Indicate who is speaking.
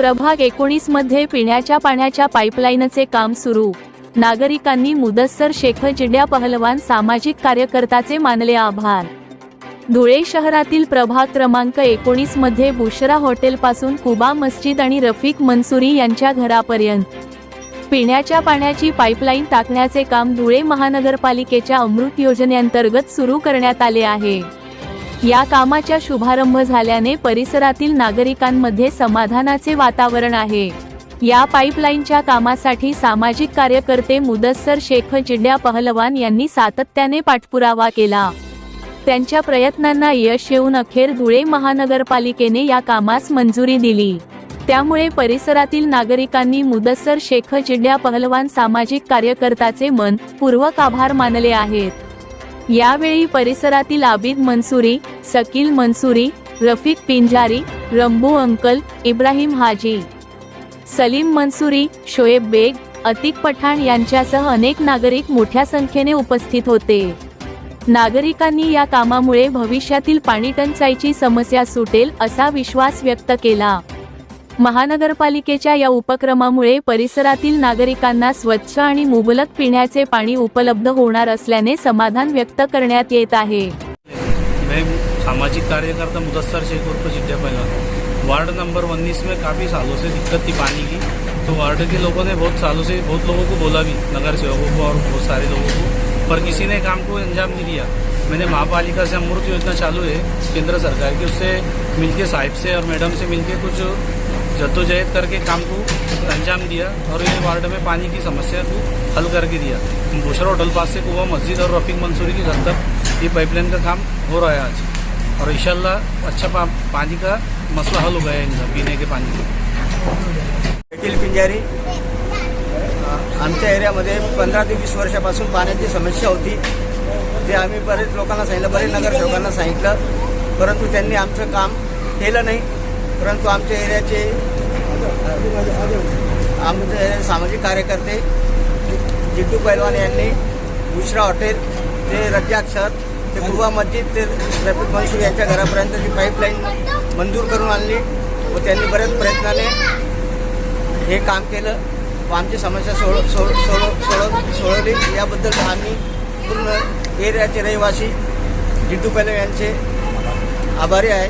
Speaker 1: प्रभाग एकोणीसमध्ये पिण्याच्या पाण्याच्या पाईपलाईनचे काम सुरू. नागरिकांनी मुदस्सर शेख जिड्या पहलवान सामाजिक कार्यकर्ताचे मानले आभार. धुळे शहरातील प्रभाग क्रमांक एकोणीसमध्ये बुशरा हॉटेलपासून कुबा मस्जिद आणि रफिक मनसुरी यांच्या घरापर्यंत. पिण्याच्या पाण्याची पाईपलाईन टाकण्याचे काम धुळे महानगरपालिकेच्या अमृत योजनेअंतर्गत सुरू करण्यात आले आहे. या कामाच्या शुभारंभ झाल्याने परिसरातील नागरिकांमध्ये समाधानाचे वातावरण आहे. या पाईपलाईनच्या कामासाठी सामाजिक कार्यकर्ते मुदस्सर शेख चिड्या पहलवान यांनी सातत्याने पाठपुरावा केला. त्यांच्या प्रयत्नांना यश येऊन अखेर धुळे महानगरपालिकेने या कामास मंजुरी दिली. त्यामुळे परिसरातील नागरिकांनी मुदस्सर शेख चिड्या पहलवान सामाजिक कार्यकर्ताचे मन पूर्वक आभार मानले आहेत. यावेळी परिसरातील आबिद मनसुरी सकील मनसुरी रफिक पिंजारी रंबू अंकल इब्राहिम हाजी सलीम मनसुरी शोएब बेग अतिक पठाण यांच्यासह अनेक नागरिक मोठ्या संख्येने उपस्थित होते. नागरिकांनी या कामामुळे भविष्यातील पाणी टंचाईची समस्या सुटेल असा विश्वास व्यक्त केला. महानगरपालिकेच्या या उपक्रमामुळे परिसरातील नागरिकांना स्वच्छ आणि मुबलक पिण्याचे पाणी उपलब्ध होणार असल्याने समाधान व्यक्त करण्यात येत आहे.
Speaker 2: सामाजिक कार्यकर्ता मुदस्सर शेख उर्फ जिद्या पहलवान वार्ड नंबर उन्नीस में काफ़ी सालों से दिक्कत थी पानी की। तो वार्ड के लोगों ने बहुत सालों से बहुत लोगों को बोला भी नगर सेवकों को और बहुत सारे लोगों को। पर किसी ने काम को अंजाम नहीं दिया। मैंने महापालिका से अमृत योजना चालू है केंद्र सरकार की उससे मिलके साहिब से और मैडम से मिलके कुछ जद्दोजहद करके काम को अंजाम दिया और ये वार्ड में पानी की समस्या को हल करके दिया। दूसरा होटल पास से कुआ मस्जिद और रफीक मंसूरी के घर तक ये पाइपलाइन का काम हो रहा है आज। और इनशाला अच्छा पा, पानी का मसला हल हो गया है इनका पीने के पानी का।
Speaker 3: अखिल पिंजारी आमच्या एरियामध्ये पंधरा ते वीस वर्षापासून पाण्याची समस्या होती. ते आम्ही बरेच लोकांना सांगितलं बरेच नगरसेवकांना सांगितलं परंतु त्यांनी आमचं काम केलं नाही. परंतु आमच्या एरियाचे आमचे सामाजिक कार्यकर्ते जिड्डू पैलवान यांनी बुशरा हॉटेल ते रज्जाक्षर ते गुवा मस्जिद ते रफिक मनसूर यांच्या घरापर्यंत जी पाईपलाईन मंजूर करून आणली व त्यांनी बऱ्याच प्रयत्नाने हे काम केलं व आमची समस्या सोड सोड सोड सोड सोडवली. याबद्दल आम्ही पूर्ण एरियाचे रहिवासी जिड्डू पैलव यांचे आभारी आहे.